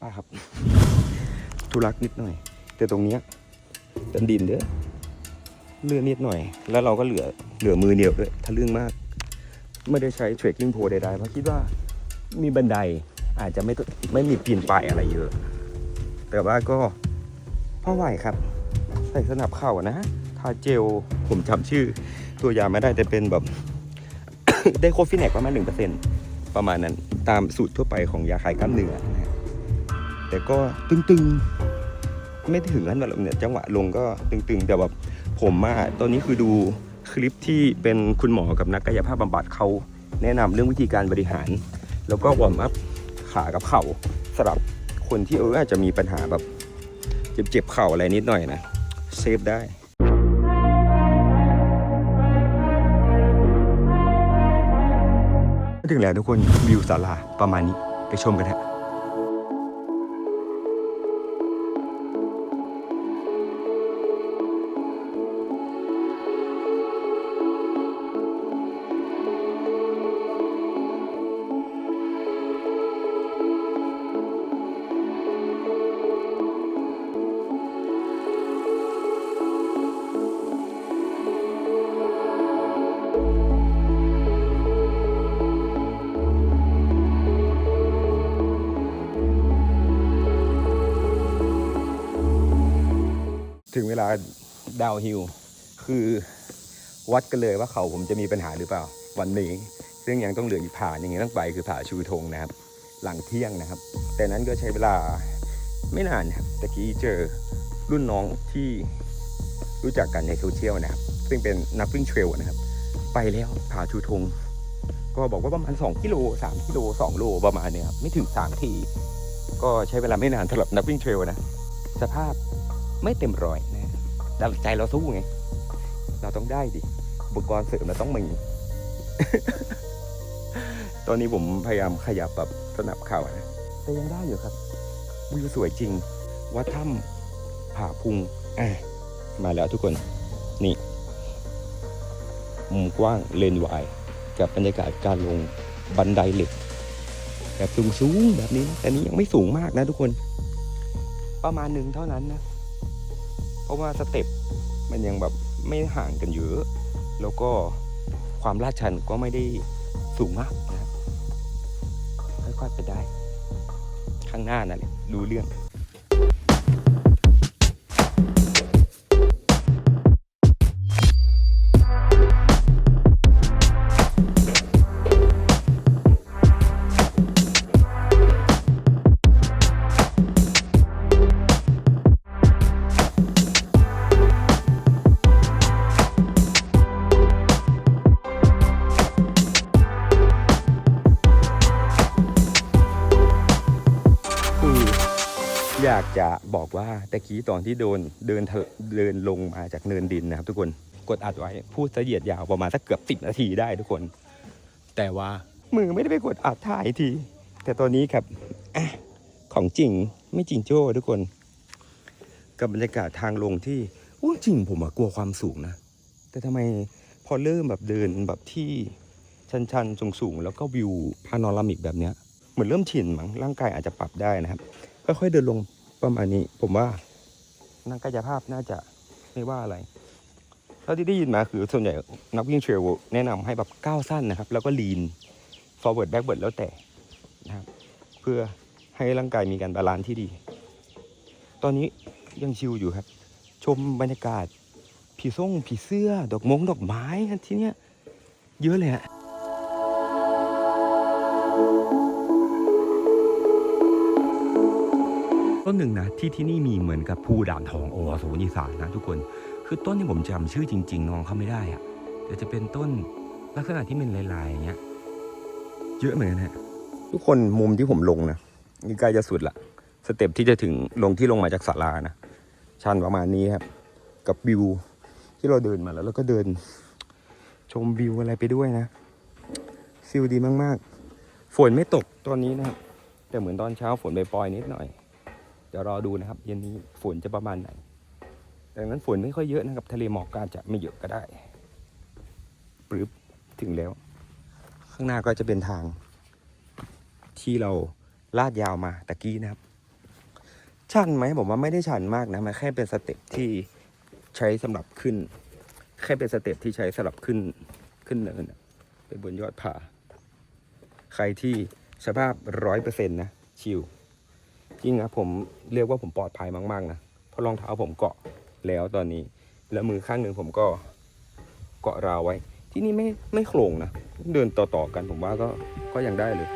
ป้าครับทุรักนิดหน่อย แต่ตรงเนี้ยเป็นดินเด้อเลื่อนนิดหน่อย แล้วเราก็เหลือเหลือมือเดียวด้วยถ้าเรื่งมาก ไม่ได้ใช้เทรคกิ้งโพใดๆเพราะคิดว่ามีบันไดอาจจะไม่ไม่มีปีนป่ายอะไรเยอะ แต่ว่าก็พ่อไหวครับ ใส่สนับเข่านะทาเจลผมจำชื่อ ตัวยาไม่ได้แต่เป็นแบบ ได้โคฟินแนกประมาณหนึ่งเปอร์เซ็นประมาณนั้น ตามสูตรทั่วไปของยาคลายกล้ามเนื้อ แต่ก็ตึงๆ ไม่ถึงขั้นแบบเนี่ยจังหวะลงก็ตึงๆ แต่แบบผมมาตอนนี้คือดูคลิปที่เป็นคุณหมอกับนักกายภาพบำบัดเขาแนะนำเรื่องวิธีการบริหาร แล้วก็วอร์มอัพขากับเข่าสำหรับคนที่เอออาจจะมีปัญหาแบบเจ็บๆเข่าอะไรนิดหน่อยนะเซฟได้ถึงแล้วทุกคนวิวศาลาประมาณนี้ไปชมกันฮะ ถึงเวลาดาวฮิลคือวัดกันเลยว่าเขาผมจะมีปัญหาหรือเปล่า วันนี้ ซึ่งยังต้องเหลืออีกผาอย่างนี้ต้องไปคือผ่าชูธงนะครับ หลังเที่ยงนะครับ แต่นั้นก็ใช้เวลาไม่นานครับตะกี้เจอรุ่นน้องที่รู้จักกันในโซเชียลนะครับ ซึ่งเป็นนักวิ่งเทรลนะครับ ไปแล้วผ่าชูธงก็บอกว่าประมาณ 2 กิโล 3 กิโล 2 โลประมาณเนี้ยครับไม่ถึง3ทีก็ใช้เวลาไม่นานสำหรับนักวิ่งเทรลนะ สภาพ ไม่เต็มร้อยนะแต่ใจเราสู้ไง เราต้องได้ดิอุปกรณ์เสริมเราต้องมี ตอนนี้ผมพยายามขยับแบบสนับเข่านะแต่ยังได้อยู่ครับวิวสวยจริง วัดถ้ำผาพุงอะมาแล้วทุกคน นี่ มุมกว้างเลนวายกับบรรยากาศการลงบันไดเหล็ก แบบสูงๆแบบนี้นะแต่นี้ยังไม่สูงมากนะทุกคน ประมาณหนึ่งเท่านั้นนะ เพราะว่าสเต็ปมันยังแบบไม่ห่างกันเยอะ แล้วก็ความลาดชันก็ไม่ได้สูงมากนะค่อยๆไปได้ ข้างหน้านั่นแหละรู้เรื่อง อยากจะบอกว่าตะกี้ตอนที่โดนเดินเดินลงมาจากเนินดินนะครับ ทุกคนกดอัดไว้พูดเสียดยาวประมาณสักเกือบสิบนาทีได้ทุกคน แต่ว่ามือไม่ได้ไปกดอัดถ่ายที แต่ตอนนี้ครับอของจริงไม่จริงโจ้ทุกคน กับบรรยากาศทางลงที่จริงผมอะกลัวความสูงนะ แต่ทำไมพอเริ่มแบบเดินแบบที่ชันๆสูงๆแล้วก็วิวพานอรามิกแบบเนี้ยเหมือนเริ่มชินมั้งร่างกายอาจจะปรับได้นะครับ ค่อยๆเดินลงประมาณนี้ ผมว่านักกายภาพน่าจะไม่ว่าอะไรเท่าที่ได้ยินมาคือส่วนใหญ่นักวิ่งเทรลแนะนำให้แบบก้าวสั้นนะครับ แล้วก็ลีน forward backward แล้วแต่นะครับ เพื่อให้ร่างกายมีการบาลานซ์ที่ดี ตอนนี้ยังชิลอยู่ครับ ชมบรรยากาศ ผีส่งผีเสื้อ ดอกมงดอกไม้ที่เนี้ยเยอะเลยฮะ ต้นหนึ่งนะที่ที่นี่มีเหมือนกับผู้ด่านทองโอโสนิสานนะทุกคน คือต้นที่ผมจำชื่อจริง ๆน้องเขาไม่ได้อะแต่จะเป็นต้นลักษณะที่เป็นลายๆอย่างเงี้ยเยอะเหมือนกันฮะทุกคนมุมที่ผมลงนะนี่ใกล้จะสุดละสเต็ปที่จะถึงลงที่ลงมาจากศาลานะชันประมาณนี้ครับ กับวิวที่เราเดินมาแล้ว แล้วก็เดิน ชมวิวอะไรไปด้วยนะฟิลดีมากๆ ฝนไม่ตกตอนนี้นะครับแต่เหมือนตอนเช้าฝนไปปล่อยๆนิดหน่อย ดี๋ยวรอดูนะครับ เย็นนี้ฝนจะประมาณไหน ดังนั้นฝนไม่ค่อยเยอะนะครับ ทะเลหมอกก็อาจจะไม่เยอะก็ได้ปรึบถึงแล้ว ข้างหน้าก็จะเป็นทาง ที่เราลาดยาวมาตะกี้นะครับ ชันไหมผมว่าไม่ได้ชันมากนะมันแค่เป็นสเต็ปที่ใช้สำหรับขึ้น แค่เป็นสเต็ปที่ใช้สำหรับขึ้นขึ้นเนินไปบนยอดผา ใครที่สภาพร้อยเปอร์เซ็นต์นะ ชิล จริงนะผมเรียกว่าผมปลอดภัยมากๆนะเพราะรองเท้าผมเกาะแล้วตอนนี้ แล้วมือข้างหนึ่งผมก็เกาะราวไว้ ที่นี่ไม่ไม่โคลงนะเดินต่อๆกันผมว่าก็ก็ยังได้เลย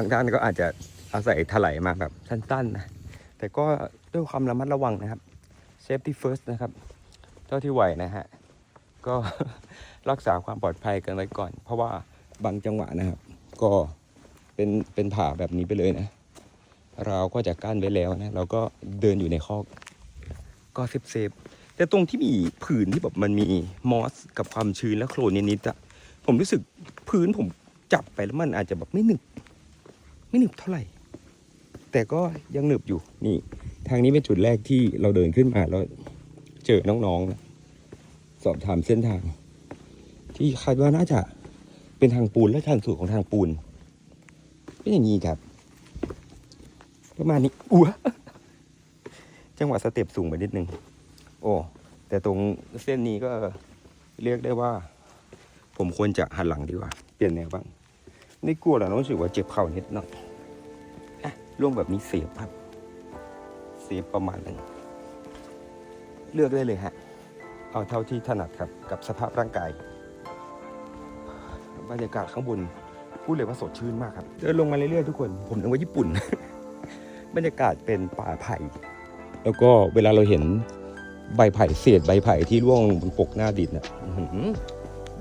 างท่านก็อาจจะอาศัยถลายมาแบบสั้นๆนะแต่ก็ด้วยความระมัดระวังนะครับ safety first นะครับ เท่าที่ไหวนะฮะ ก็รักษาความปลอดภัยกันไว้ก่อน เพราะว่าบางจังหวะนะครับ ก็เป็นเป็นผ่าแบบนี้ไปเลยนะ เราก็จะกั้นไว้แล้วนะ เราก็เดินอยู่ในคอก ก็เซฟเซฟแต่ตรงที่มีผืนที่แบบมันมีมอสกับความชื้นและโคลนนิดๆอะผมรู้สึกพื้นผมจับไปแล้วมันอาจจะแบบไม่หนึบ ไม่หนึบเท่าไหร่ แต่ก็ยังหนึบอยู่นี่ ทางนี้เป็นจุดแรกที่เราเดินขึ้นมาแล้วเจอน้องๆ สอบถามเส้นทาง ที่คาดว่าน่าจะเป็นทางปูนและทางสู่ของทางปูนเป็นอย่างนี้ครับ ประมาณนี้อัวจังหวะสเต็ปสูงไปนิดนึง โอ้แต่ตรงเส้นนี้ก็เรียกได้ว่า ผมควรจะหันหลังดีกว่า เปลี่ยนแนวบ้าง นี่กลัวแล้วรู้สึกว่าเจ็บเข่านิดหน่อยอะล่วงแบบนี้เสียบครับ เสียบประมาณนึงเลือกได้เลยฮะ เอาเท่าที่ถนัดครับ กับสภาพร่างกาย บรรยากาศข้างบน พูดเลยว่าสดชื่นมากครับ เดินลงมาเรื่อยๆทุกคน ผมนึกว่าญี่ปุ่น บรรยากาศเป็นป่าไผ่ แล้วก็เวลาเราเห็นใบไผ่เศษใบไผ่ที่ร่วงบนปกหน้าดินอะอื้อหือ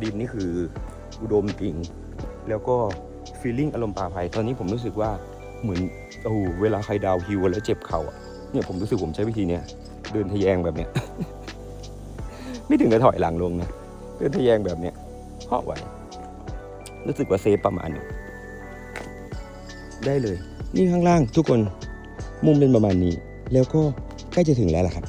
ดินนี่คืออุดมจริง แล้วก็ ฟีลลิ่งอารมณ์ป่าไผ่ตอนนี้ผมรู้สึกว่าเหมือนโอ้โหเวลาใครดาวฮิวแล้วเจ็บเข่าอะเนี่ยผมรู้สึกผมใช้วิธีเนี้ยเดินทะแยงแบบเนี้ย ไม่ถึงกับถอยหลังลงนะเดินทะแยงแบบเนี้ยเพราะไหวรู้สึกว่าเซฟประมาณนึงได้เลย นี่ข้างล่างทุกคนมุมเป็นประมาณนี้ แล้วก็ใกล้จะถึงแล้วล่ะครับ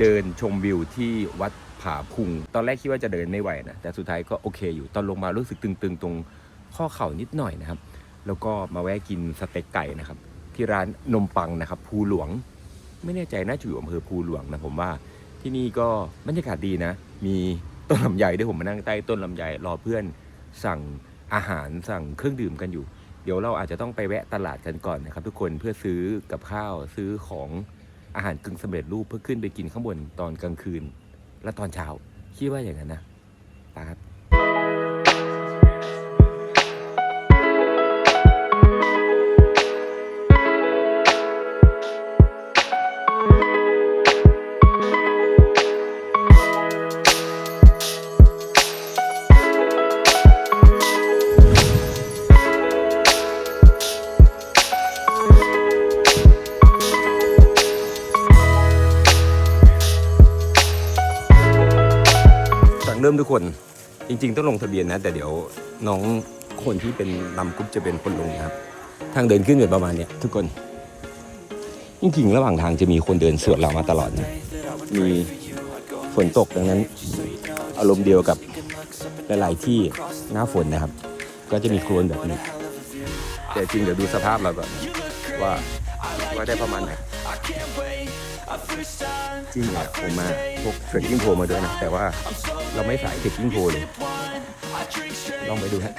เดินชมวิวที่วัดผาพุง ตอนแรกคิดว่าจะเดินไม่ไหวนะ แต่สุดท้ายก็โอเคอยู่ ตอนลงมารู้สึกตึงๆ ตรงข้อเข่านิดหน่อยนะครับ แล้วก็มาแวะกินสเต็กไก่นะครับ ที่ร้านนมปังนะครับ ภูหลวง ไม่แน่ใจน่าจะอยู่อำเภอภูหลวงนะผมว่า ที่นี่ก็บรรยากาศดีนะ มีต้นลำไยด้วยผมมานั่งใต้ต้นลำไยรอเพื่อนสั่งอาหารสั่งเครื่องดื่มกันอยู่ เดี๋ยวเราอาจจะต้องไปแวะตลาดกันก่อนนะครับ ทุกคนเพื่อซื้อกับข้าวซื้อของ อาหารกึ่งสำเร็จรูปเพื่อขึ้นไปกินข้างบนตอนกลางคืน และตอนเช้าคิดว่าอย่างนั้นนะตาครับ ทุกคนจริง ๆ ต้องลงทะเบียนนะ แต่เดี๋ยวน้องคนที่เป็นนำกรุ๊ปจะเป็นคนลงนะครับ ทางเดินขึ้นเป็นประมาณเนี้ยทุกคนจริงๆระหว่างทางจะมีคนเดินสวนเรามาตลอดนะมีฝนตกดังนั้น อารมณ์เดียวกับหลายๆที่หน้าฝนนะครับ ก็จะมีโคลนแบบนี้ แต่จริงเดี๋ยวดูสภาพเราก่อนว่าว่าได้ประมาณไหน จริงอะผมมาพวกเทรดกิ้งโพมาด้วยนะ แต่ว่าเราไม่สายเทรดกิ้งโพเลย ลองไปดูฮะ